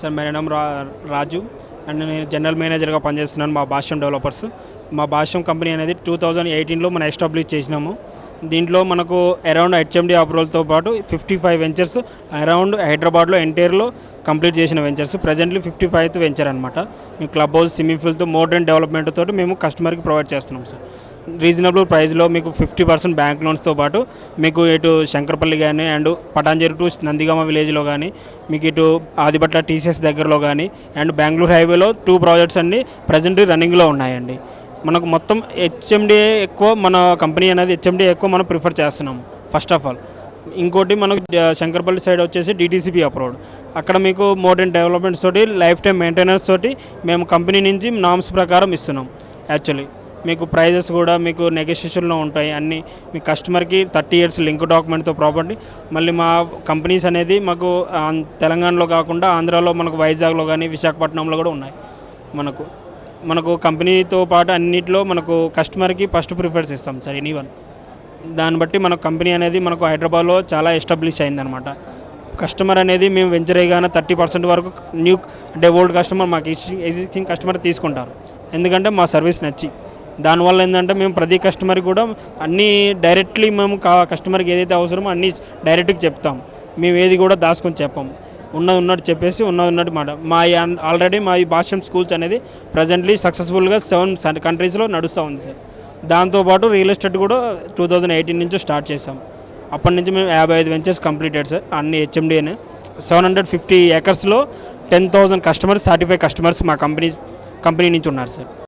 Sir మేరా నామ్ రా రాజు. And నేను general మేనేజర్గా పనిచేస్తున్నాను మా భాష్యం డెవలపర్స్. మా భాష్యం కంపెనీ అనేది టూ థౌజండ్ ఎయిటీన్లో మనం ఎస్టాబ్లిష్ చేసినాము. దీంట్లో మనకు అరౌండ్ హెచ్ఎండి అప్రూవల్తో పాటు ఫిఫ్టీ ఫైవ్ వెంచర్స్ అరౌండ్ హైదరాబాద్లో ఎంటైర్లో కంప్లీట్ చేసిన ventures. Presently fifty fifth venture అనమాట మేము క్లబ్ హౌస్ స్విమ్మింగ్ పూల్తో మోడర్న్ డెవలప్మెంట్ తోటి మేము కస్టమర్కి ప్రొవైడ్ చేస్తున్నాం సార్. రీజనబుల్ ప్రైస్లో మీకు ఫిఫ్టీ పర్సెంట్ బ్యాంక్ లోన్స్తో పాటు మీకు ఇటు శంకరపల్లి కానీ అండ్ పటాంజలి టు నందిగామ విలేజ్లో కానీ మీకు ఇటు ఆదిపట్ల టీసీఎస్ దగ్గరలో కానీ అండ్ బెంగళూరు హైవేలో టూ ప్రాజెక్ట్స్ అన్ని ప్రజెంట్ రన్నింగ్లో ఉన్నాయండి. మనకు మొత్తం హెచ్ఎండిఏ ఎక్కువ మన కంపెనీ అనేది హెచ్ఎండిఏ ఎక్కువ మనం ప్రిఫర్ చేస్తున్నాము ఫస్ట్ ఆఫ్ ఆల్. ఇంకోటి మనకు శంకర్పల్లి శంకరపల్లి సైడ్ వచ్చేసి డిటీసీపీ అప్రూవ్డ్. అక్కడ మీకు మోడర్న్ డెవలప్మెంట్స్ తోటి లైఫ్ టైం మెయింటెనెన్స్ తోటి మేము కంపెనీ నుంచి నామ్స్ ప్రకారం ఇస్తున్నాం యాక్చువల్లీ. మీకు ప్రైజెస్ కూడా మీకు నెగోషియేషన్లో ఉంటాయి. అన్నీ మీ కస్టమర్కి థర్టీ ఇయర్స్ లింక్ డాక్యుమెంట్తో ప్రాపర్టీ. మళ్ళీ మా కంపెనీస్ అనేది మాకు తెలంగాణలో కాకుండా ఆంధ్రాలో మనకు వైజాగ్లో కానీ విశాఖపట్నంలో కూడా ఉన్నాయి మనకు. మనకు కంపెనీతో పాటు అన్నిట్లో మనకు కస్టమర్కి ఫస్ట్ ప్రిఫరెన్స్ ఇస్తాం సార్ ఎనీ వన్. దాన్ని బట్టి మన కంపెనీ అనేది మనకు హైదరాబాద్లో చాలా ఎస్టాబ్లిష్ అయిందనమాట కస్టమర్ అనేది మేము వెంచర్ అయ్యగానే థర్టీ పర్సెంట్ వరకు న్యూ అంటే ఓల్డ్ కస్టమర్ మాకు ఎగ్జిస్టింగ్ కస్టమర్ తీసుకుంటారు. ఎందుకంటే మా సర్వీస్ నచ్చి. దానివల్ల ఏంటంటే మేము ప్రతి కస్టమర్ కూడా అన్నీ డైరెక్ట్లీ మేము కా కస్టమర్కి ఏదైతే అవసరమో అన్నీ డైరెక్ట్గా చెప్తాం. మేము ఏది కూడా దాచుకొని చెప్పాం. ఉన్నది ఉన్నట్టు చెప్పేసి ఉన్నది ఉన్నట్టు మాట. మా ఆల్రెడీ మా ఈ భాష్యం స్కూల్స్ అనేది ప్రజెంట్లీ సక్సెస్ఫుల్గా సెవెన్ కంట్రీస్లో నడుస్తూ ఉంది సార్ దాంతోపాటు రియల్ ఎస్టేట్ కూడా టూ థౌజండ్ ఎయిటీన్ నుంచి స్టార్ట్ చేసాం అప్పటి నుంచి మేము యాభై ఐదు వెంచర్స్ కంప్లీటెడ్ సార్ అన్ని హెచ్ఎండిఏనే seven hundred fifty ఏకర్స్లో ten thousand customers certify customers మా కంపెనీ కంపెనీ నుంచి ఉన్నారు సార్